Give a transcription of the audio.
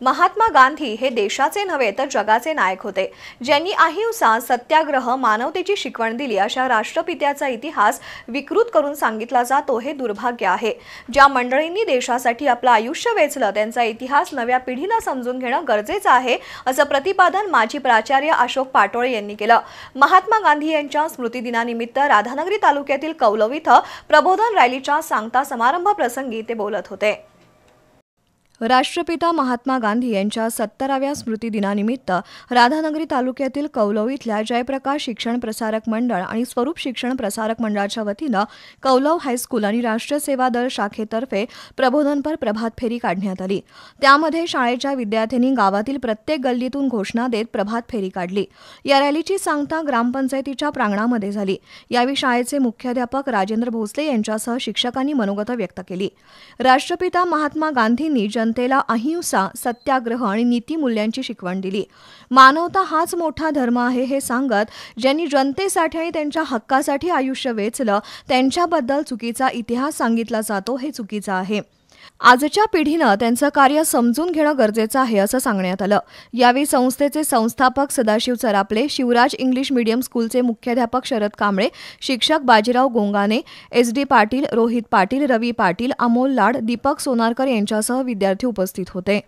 महात्मा गांधी हे देशाचे नव्हे तर जगाचे नायक होते. ज्यांनी अहिंसा सत्याग्रह मानवतेची शिकवण दिली अशा राष्ट्रपित्याचा इतिहास विकृत करून सांगितला जातो हे दुर्भाग्य आहे. ज्या मंडळींनी देशासाठी आपलं आयुष्य वेचलं त्यांचा इतिहास नव्या पिढीला समजून घेणं गरजेचं आहे असं प्रतिपादन माजी प्राचार्य अशोक पाटोळे यांनी केलं. महात्मा गांधी यांच्या स्मृतिदिनानिमित्त राधानगरी तालुक्यातील कौलव इथं प्रबोधन रॅलीच्या सांगता समारंभ प्रसंगी ते बोलत होते. राष्ट्रपिता महात्मा गांधी यांच्या सत्तराव्या स्मृतिदिनानिमित्त राधानगरी तालुक्यातील कौलव इथल्या जयप्रकाश शिक्षण प्रसारक मंडळ आणि स्वरूप शिक्षण प्रसारक मंडळाच्या वतीनं कौलव हायस्कूल आणि राष्ट्र सेवा दल शाखेतर्फे प्रबोधनपर प्रभात फेरी काढण्यात आली. त्यामध्ये शाळेच्या विद्यार्थ्यांनी गावातील प्रत्येक गल्लीतून घोषणा देत प्रभात फेरी काढली. या रॅलीची सांगता ग्रामपंचायतीच्या प्रांगणामध्ये झाली. यावेळी शाळेचे मुख्याध्यापक राजेंद्र भोसले यांच्यासह शिक्षकांनी मनोगत व्यक्त केली. राष्ट्रपिता महात्मा गांधींनी जन जनतेला अहिंसा सत्याग्रह आणि नीतिमूल्यांची शिकवण दिली. मानवता हाच मोठा धर्म आहे हे सांगत ज्यांनी जनतेसाठी आणि त्यांच्या हक्कासाठी आयुष्य वेचलं त्यांच्याबद्दल चुकीचा इतिहास सांगितला जातो हे चुकीचं आहे. आजच्या पिढीनं त्यांचं कार्य समजून घेणं गरजेचं आहे असं सांगण्यात आलं. यावेळी संस्थेचे संस्थापक सदाशिव चरापले शिवराज इंग्लिश मीडियम स्कूलचे मुख्याध्यापक शरद कांबळे शिक्षक बाजीराव गोंगाने एस डी पाटील रोहित पाटील रवी पाटील अमोल लाड दीपक सोनारकर यांच्यासह विद्यार्थी उपस्थित होते.